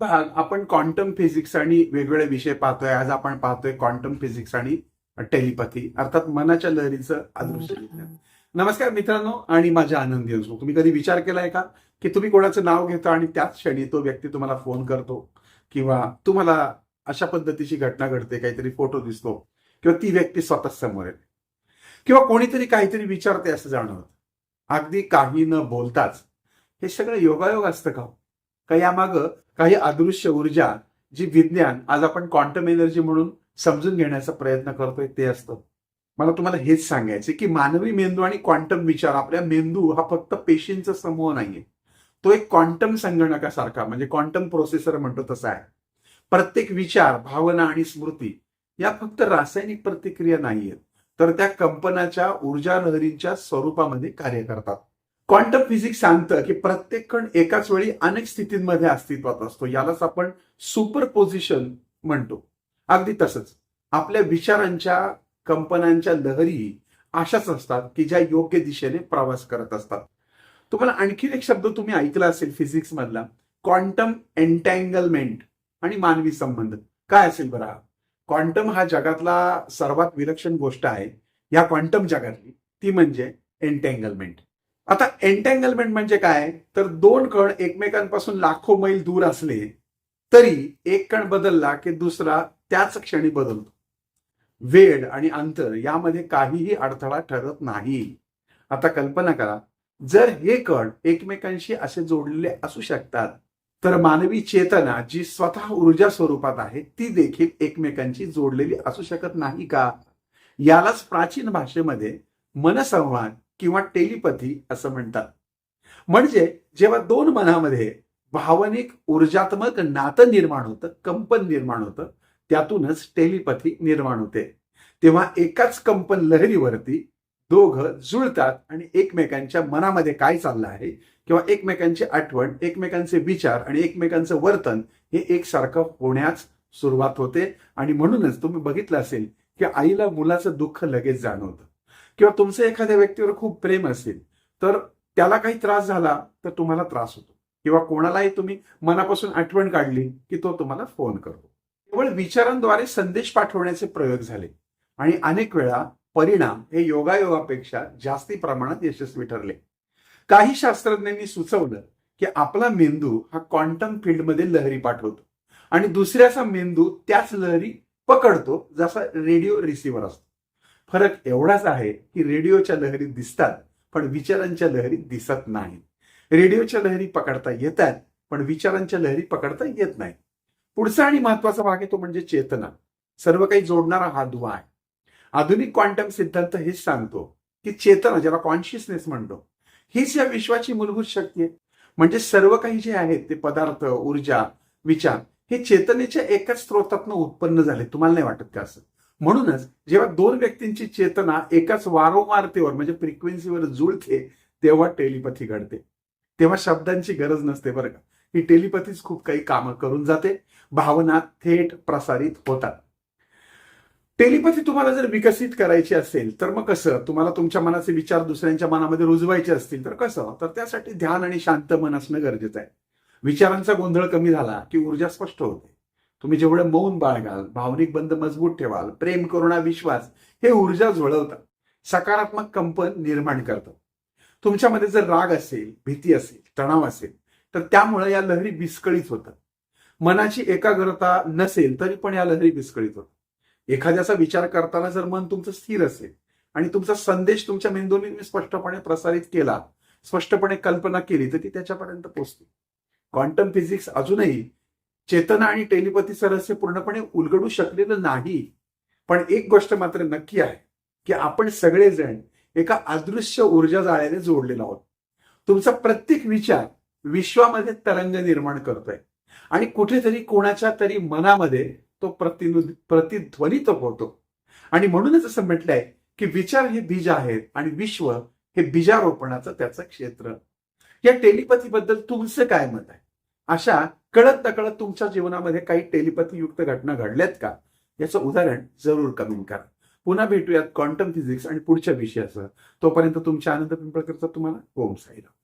भाग आपण quantum physics आणि वेगवेगळे विषय पाहतोय. आज आपण पाहतोय क्वांटम फिजिक्स आणि टेलिपॅथी अर्थात मनाच्या लहरीचं अदृश्य विज्ञान नमस्कार मित्रांनो आणि माझ्या आनंदी असो तुम्ही कधी विचार केलाय का? की तुम्ही कोणाचं नाव घेता आणि त्याच क्षणी तो व्यक्ती तुम्हाला फोन करतो? किंवा तुम्हाला अशा पद्धतीची घटना घडते काहीतरी फोटो दिसतो किंवा ती व्यक्ती स्वतः समोर येते. किंवा कोणीतरी काहीतरी विचारते असं जाणवत. अगदी काही न बोलताच हे सगळं योगायोग असतं का हो? तर का यामागं काही अदृश्य ऊर्जा जी विज्ञान आज आपण क्वांटम एनर्जी म्हणून समजून घेण्याचा प्रयत्न करतोय ते असतं. मला तुम्हाला हेच सांगायचे की मानवी मेंदू आणि क्वांटम विचार आपल्या मेंदू हा फक्त पेशींचा समूह नाहीये. तो एक क्वांटम संगणकासारखा म्हणजे क्वांटम प्रोसेसर म्हणतो तसा आहे. प्रत्येक विचार भावना आणि स्मृती या फक्त रासायनिक प्रतिक्रिया नाहीयेत तर त्या कंपनाच्या ऊर्जा लहरींच्या स्वरूपामध्ये कार्य करतात. क्वांटम फिजिक्स सांगतं की प्रत्येक कण एकाच वेळी अनेक स्थितींमध्ये अस्तित्वात असतो. यालाच आपण सुपर पोझिशन म्हणतो. अगदी तसंच आपल्या विचारांच्या कंपनांच्या लहरी अशाच असतात की ज्या योग्य दिशेने प्रवास करत असतात. तुम्हाला आणखी एक शब्द तुम्ही ऐकला असेल फिजिक्स मधला. क्वांटम एन्टँगलमेंट आणि मानवी संबंध. काय असेल बरं क्वांटम हा जगातला सर्वात विलक्षण गोष्ट आहे. या क्वांटम जगातली ती म्हणजे एन्टँगलमेंट आता एन्टँगलमेंट म्हणजे काय? तर दोन कण एकमेकांपासून लाखो मैल दूर असले तरी एक कण बदलला की दुसरा त्याच क्षणी बदलतो. वेळ आणि अंतर यामध्ये काहीही अडथळा ठरत नाही. आता कल्पना करा जर हे कण एकमेकांशी असे जोडलेले असू शकतात तर मानवी चेतना जी स्वतः ऊर्जा स्वरूपात आहे ती देखील एकमेकांशी जोडलेली असू शकत नाही का? यालाच प्राचीन भाषेमध्ये मनसंवाद किंवा टेलिपथी असं म्हणतात. म्हणजे जेव्हा दोन मनामध्ये भावनिक ऊर्जात्मक नातं निर्माण होतं कंपन निर्माण होतं त्यातूनच टेलिपथी निर्माण होते. तेव्हा एकाच कंपन लहरीवरती दोघं जुळतात आणि एकमेकांच्या मनामध्ये काय चाललं आहे किंवा एकमेकांची आठवण एकमेकांचे विचार आणि एकमेकांचं वर्तन हे एकसारखं होण्यास सुरुवात होते. आणि म्हणूनच तुम्ही बघितलं असेल की आईला मुलाचं दुःख लगेच जाणवतं. किंवा तुमचं एखाद्या व्यक्तीवर खूप प्रेम असेल तर त्याला काही त्रास झाला तर तुम्हाला त्रास होतो. किंवा कोणालाही तुम्ही मनापासून आठवण काढली की तो तुम्हाला फोन करतो. केवळ विचारांद्वारे संदेश पाठवण्याचे प्रयोग झाले. आणि अनेक वेळा परिणाम हे योगायोगापेक्षा जास्ती प्रमाणात यशस्वी ठरले. काही शास्त्रज्ञांनी सुचवलं की आपला मेंदू हा क्वांटम फील्डमध्ये लहरी पाठवतो. आणि दुसऱ्याचा मेंदू त्याच लहरी पकडतो जसा रेडिओ रिसिव्हर असतो. फरक एवढाच आहे की रेडिओच्या लहरी दिसतात पण विचारांच्या लहरी दिसत नाहीत. रेडिओच्या लहरी पकडता येतात पण विचारांच्या लहरी पकडता येत नाहीत. पुढचा आणि महत्त्वाचा भाग आहे तो म्हणजे चेतना. सर्व काही जोडणारा हा दुवा आहे. आधुनिक क्वांटम सिद्धांत हेच सांगतो की चेतना ज्याला कॉन्शियसनेस म्हणतो हीच या विश्वाची मूलभूत शक्ती आहे. म्हणजे सर्व काही जे आहेत ते पदार्थ ऊर्जा विचार हे चेतनेच्या एकाच स्रोतातनं उत्पन्न झाले. तुम्हाला नाही वाटत का असं? म्हणूनच जेव्हा दोन व्यक्तींची चेतना एकाच वारंवारतेवर म्हणजे फ्रिक्वेन्सीवर जुळते तेव्हा टेलिपथी घडते. तेव्हा शब्दांची गरज नसते बरं का. ही टेलिपथीच खूप काही कामं करून जाते. भावना थेट प्रसारित होतात. टेलिपथी तुम्हाला जर विकसित करायची असेल तर मग कसं? तुम्हाला तुमच्या मनाचे विचार दुसऱ्यांच्या मनामध्ये रुजवायचे असतील तर कसं? तर त्यासाठी ध्यान आणि शांत मन असणं गरजेचं आहे. विचारांचा गोंधळ कमी झाला की ऊर्जा स्पष्ट होते. तुम्ही जेवढं मौन बाळगाल भावनिक बंध मजबूत ठेवाल प्रेम करुणा विश्वास हे ऊर्जा जुळवतात सकारात्मक कंपन निर्माण करतात तुमच्यामध्ये जर राग असेल भीती असेल तणाव असेल तर त्यामुळे या लहरी विस्कळीत होतात. मनाची एकाग्रता नसेल तरी पण या लहरी विस्कळीत होतात. एखाद्याचा विचार करताना जर मन तुमचं स्थिर असेल आणि तुमचा संदेश तुमच्या मेंदूने स्पष्टपणे प्रसारित केला स्पष्टपणे कल्पना केली तर ती त्याच्यापर्यंत पोहोचते क्वांटम फिजिक्स अजूनही चेतना आणि टेलिपथी रहस्य पूर्णपणे उलगडू शकलेलं नाही. पण एक गोष्ट मात्र नक्की आहे की आपण सगळेजण एका अदृश्य ऊर्जा जाळ्याने जोडलेलो आहोत. तुमचा प्रत्येक विचार विश्वामध्ये तरंग निर्माण करतोय. आणि कुठेतरी कोणाच्या तरी मनामध्ये तो प्रतिनु प्रतिध्वनित होतो. आणि म्हणूनच असं म्हटलंय की विचार हे बीज आहेत आणि विश्व हे बीजारोपणाचं त्याचं क्षेत्र. या टेलिपथीबद्दल तुमचं काय मत आहे? अशा कळत नकळत तुमच्या जीवनामध्ये काही टेलिपथीयुक्त घटना घडल्यात का? याचं उदाहरण जरूर कमेंट करा. पुन्हा भेटूयात क्वांटम फिजिक्स आणि पुढच्या विषयासह. तोपर्यंत तुमच्या आनंद पिंपळकरचा तुम्हाला ओम साईराम